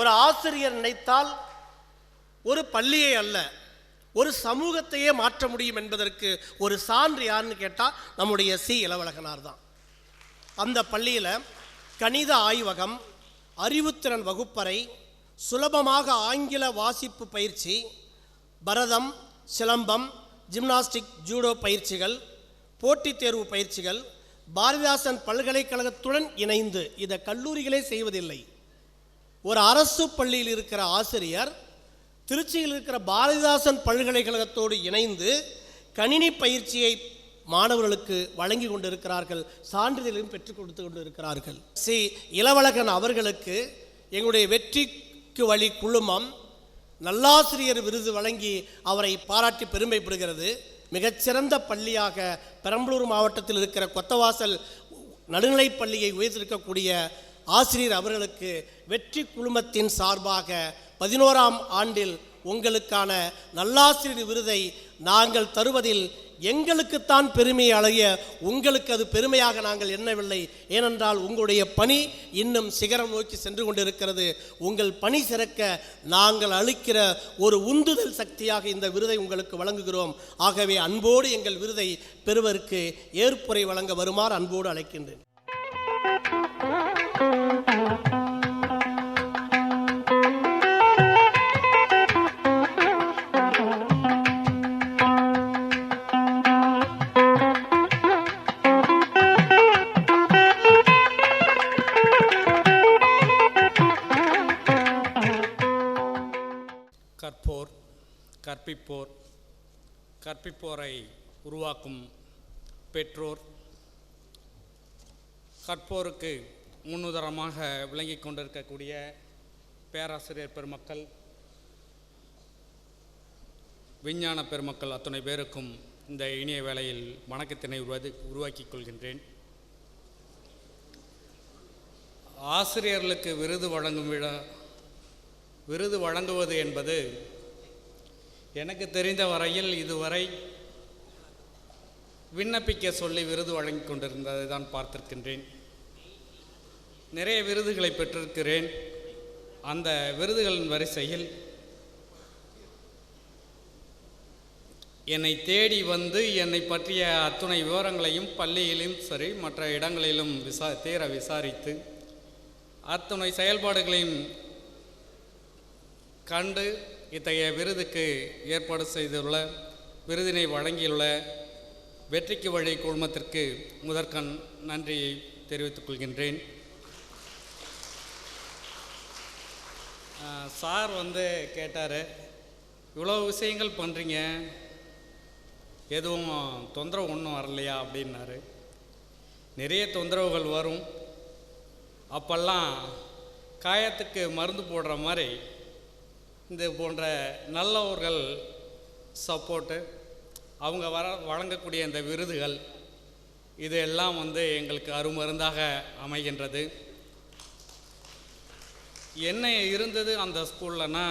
ஒரு ஆசிரியர் நினைத்தால் ஒரு பள்ளியை அல்ல ஒரு சமூகத்தையே மாற்ற முடியும் என்பதற்கு ஒரு சான்று யாருன்னு கேட்டால் நம்முடைய சி. இளவழகனார் தான். அந்த பள்ளியில் கணித ஆய்வகம் அறிவுத்திறன் வகுப்பறை சுலபமாக ஆங்கில வாசிப்பு பயிற்சி பரதம் சிலம்பம் ஜிம்னாஸ்டிக் ஜூடோ பயிற்சிகள் போட்டித் தேர்வு பயிற்சிகள் பாரதிதாசன் பல்கலைக்கழகத்துடன் இணைந்து இதை கல்லூரிகளே செய்வதில்லை. ஒரு அரசு பள்ளியில் இருக்கிற ஆசிரியர் திருச்சியில் இருக்கிற பாரதிதாசன் பல்கலைக்கழகத்தோடு இணைந்து கணினி பயிற்சியை மாணவர்களுக்கு வழங்கி கொண்டிருக்கிறார்கள் சான்றிதழையும் பெற்றுக் கொடுத்து கொண்டிருக்கிறார்கள். சி. இளவழகன் அவர்களுக்கு எங்களுடைய வெற்றிக்கு வழி குழுமம் நல்லாசிரியர் விருது வழங்கி அவரை பாராட்டி பெருமைப்படுகிறது. மிகச்சிறந்த பள்ளியாக பெரம்பலூர் மாவட்டத்தில் இருக்கிற கொத்தவாசல் நடுநிலைப் பள்ளியை உயர்த்திருக்கக்கூடிய ஆசிரியர் அவர்களுக்கு வெற்றி குழுமத்தின் சார்பாக பதினோராம் ஆண்டில் உங்களுக்கான நல்லாசிரியர் விருதை நாங்கள் தருவதில் எங்களுக்குத்தான் பெருமை அழகிய உங்களுக்கு அது பெருமையாக நாங்கள் எண்ணவில்லை. ஏனென்றால் உங்களுடைய பணி இன்னும் சிகரம் நோக்கி சென்று கொண்டிருக்கிறது. உங்கள் பணி சிறக்க நாங்கள் அளிக்கிற ஒரு உந்துதல் சக்தியாக இந்த விருதை உங்களுக்கு வழங்குகிறோம். ஆகவே அன்போடு எங்கள் விருதை பெறுவதற்கு ஏற்புரை வழங்க வருமாறு அன்போடு அழைக்கின்றேன். கற்போர் கற்பிப்போர் கற்பிப்போரை உருவாக்கும் பெற்றோர். கற்போருக்கு முன்னுதாரணமாக விளங்கி கொண்டிருக்கக்கூடிய பேராசிரியர் பெருமக்கள் விஞ்ஞான பெருமக்கள் அத்தனை பேருக்கும் இந்த இனிய வேளையில் வணக்கத்தினை உருவது உருவாக்கிக் கொள்கின்றேன். ஆசிரியர்களுக்கு விருது வழங்கும் விழா விருது வழங்குவது என்பது எனக்கு தெரிந்த வரையில் இதுவரை விண்ணப்பிக்க சொல்லி விருது வழங்கி கொண்டிருந்ததை தான் பார்த்திருக்கின்றேன். நிறைய விருதுகளை பெற்றிருக்கிறேன். அந்த விருதுகளின் வரிசையில் என்னை தேடி வந்து என்னை பற்றிய அத்துணை விவரங்களையும் பள்ளியிலும் சரி மற்ற இடங்களிலும் விசா தீர விசாரித்து அத்துணை செயல்பாடுகளையும் கண்டு இத்தகைய விருதுக்கு ஏற்பாடு செய்துள்ள விருதினை வழங்கியுள்ள வெற்றிக்கு வழி குழுமத்திற்கு முதற்கண் நன்றியை தெரிவித்துக் கொள்கின்றேன். சார் வந்து கேட்டார் இவ்வளோ விஷயங்கள் பண்ணுறீங்க எதுவும் தொந்தரவு ஒன்றும் வரலையா? அப்படின்னாரு. நிறைய தொந்தரவுகள் வரும். அப்பெல்லாம் காயத்துக்கு மருந்து போடுற மாதிரி இந்த போன்ற நல்லவர்கள் சப்போர்ட்டு அவங்க வர வழங்கக்கூடிய இந்த விருதுகள் இது எல்லாம் வந்து எங்களுக்கு அருமருந்தாக அமைகின்றது. என்ன இருந்தது அந்த ஸ்கூல்லனா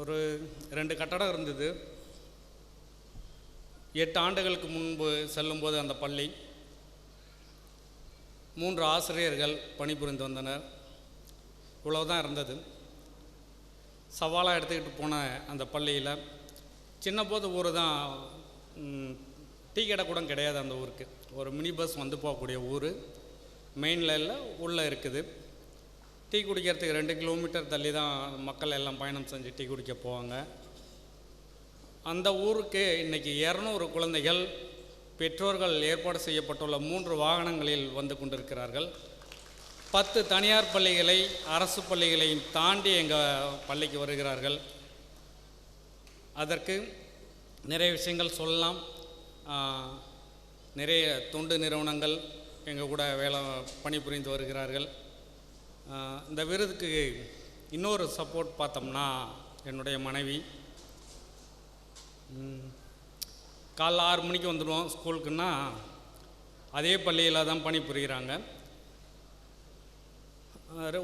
ஒரு ரெண்டு கட்டடம் இருந்தது. எட்டு ஆண்டுகளுக்கு முன்பு செல்லும்போது அந்த பள்ளி. மூன்று ஆசிரியர்கள் பணிபுரிந்து வந்தனர். இவ்வளவுதான் இருந்தது. சவாலாக எடுத்துக்கிட்டு போன அந்த பள்ளியில் சின்னபோது ஊர் தான் டீ கடை கூட கிடையாது அந்த ஊருக்கு. ஒரு மினி பஸ் வந்து போகக்கூடிய ஊர். மெயின் லைனில் உள்ளே இருக்குது. டீ குடிக்கிறதுக்கு ரெண்டு கிலோமீட்டர் தள்ளி தான் மக்கள் எல்லாம் பயணம் செஞ்சு டீ குடிக்க போவாங்க. அந்த ஊருக்கு இன்றைக்கி இரநூறு குழந்தைகள் பெற்றோர்கள் ஏற்பாடு செய்யப்பட்டுள்ள மூன்று வாகனங்களில் வந்து கொண்டிருக்கிறார்கள். பத்து தனியார் பள்ளிகளை அரசு பள்ளிகளையும் தாண்டி எங்கள் பள்ளிக்கு வருகிறார்கள். அதற்கு நிறைய விஷயங்கள் சொல்லலாம். நிறைய தொண்டு நிறுவனங்கள் எங்கள் கூட வேலை பணிபுரிந்து வருகிறார்கள். இந்த விருதுக்கு இன்னொரு சப்போர்ட் பார்த்தோம்னா என்னுடைய மனைவி. காலைல ஆறு மணிக்கு வந்துடுவோம் ஸ்கூலுக்குன்னா அதே பள்ளியில் தான் பணிபுரிகிறாங்க.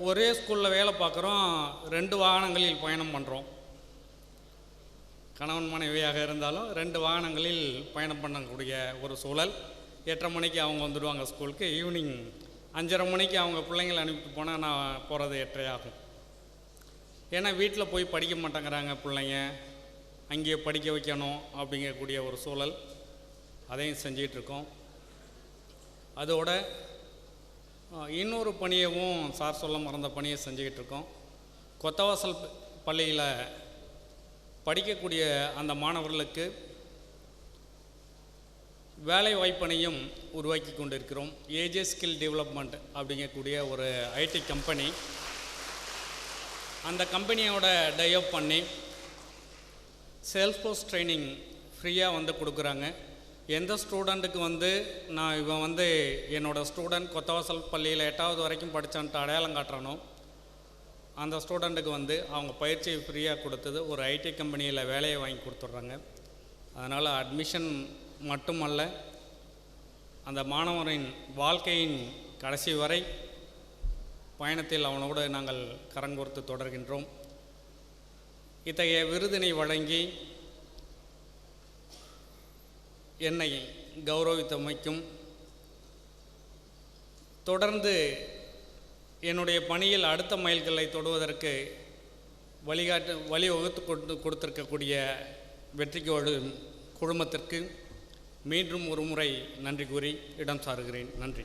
ஒரே ஸ்கூலில் வேலை பார்க்குறோம். ரெண்டு வாகனங்களில் பயணம் பண்ணுறோம் கணவன் மனைவியாக இருந்தாலும் ரெண்டு வாகனங்களில் பயணம் பண்ணக்கூடிய ஒரு சூழல். எட்டரை மணிக்கு அவங்க வந்துடுவாங்க ஸ்கூலுக்கு. ஈவினிங் அஞ்சரை மணிக்கு அவங்க பிள்ளைங்களை அனுப்பிட்டு போனால் நான் போகிறது எட்டரை ஆகும். ஏன்னா வீட்டில் போய் படிக்க மாட்டேங்கிறாங்க பிள்ளைங்க. அங்கேயே படிக்க வைக்கணும் அப்படிங்கக்கூடிய ஒரு சூழல். அதையும் செஞ்சிகிட்ருக்கோம் அதோட இன்னொரு பணியவும் சார் சொல்ல மறந்த பணியை செஞ்சுக்கிட்டு இருக்கோம். கொத்தவாசல் பள்ளியில் படிக்கக்கூடிய அந்த மாணவர்களுக்கு வேலை வாய்ப்பினையும் உருவாக்கி கொண்டிருக்கிறோம். ஏஜே ஸ்கில் டெவலப்மெண்ட் அப்படிங்கக்கூடிய ஒரு ஐடி கம்பெனி. அந்த கம்பெனியோட டைப் பண்ணி சேல்ஸ்போர்ஸ் ட்ரைனிங் ஃப்ரீயாக வந்து கொடுக்குறாங்க. எந்த ஸ்டூடெண்ட்டுக்கு வந்து நான் இவன் வந்து என்னோடய ஸ்டூடெண்ட் கொத்தவாசல் பள்ளியில் எட்டாவது வரைக்கும் படித்தான்ட்டு அடையாளம் காட்டுறானோ அந்த ஸ்டூடெண்ட்டுக்கு வந்து அவங்க பயிற்சி ஃப்ரீயாக கொடுத்தது ஒரு ஐடி கம்பெனியில் வேலையை வாங்கி கொடுத்துட்றாங்க. அதனால் அட்மிஷன் மட்டுமல்ல அந்த மாணவரின் வாழ்க்கையின் கடைசி வரை பயணத்தில் அவனோடு நாங்கள் கரங்கோர்த்து தொடர்கின்றோம். இத்தகைய விருதினை வழங்கி என்னை கௌரவித்தமைக்கும் தொடர்ந்து என்னுடைய பணியில் அடுத்த மைல்களை தொடுவதற்கு வழிகாட்டு வழி வகுத்து கொண்டு கொடுத்திருக்கக்கூடிய வெற்றிக்கோடு குழுமத்திற்கு மீண்டும் ஒரு முறை நன்றி கூறி இடம் சாருகிறேன். நன்றி.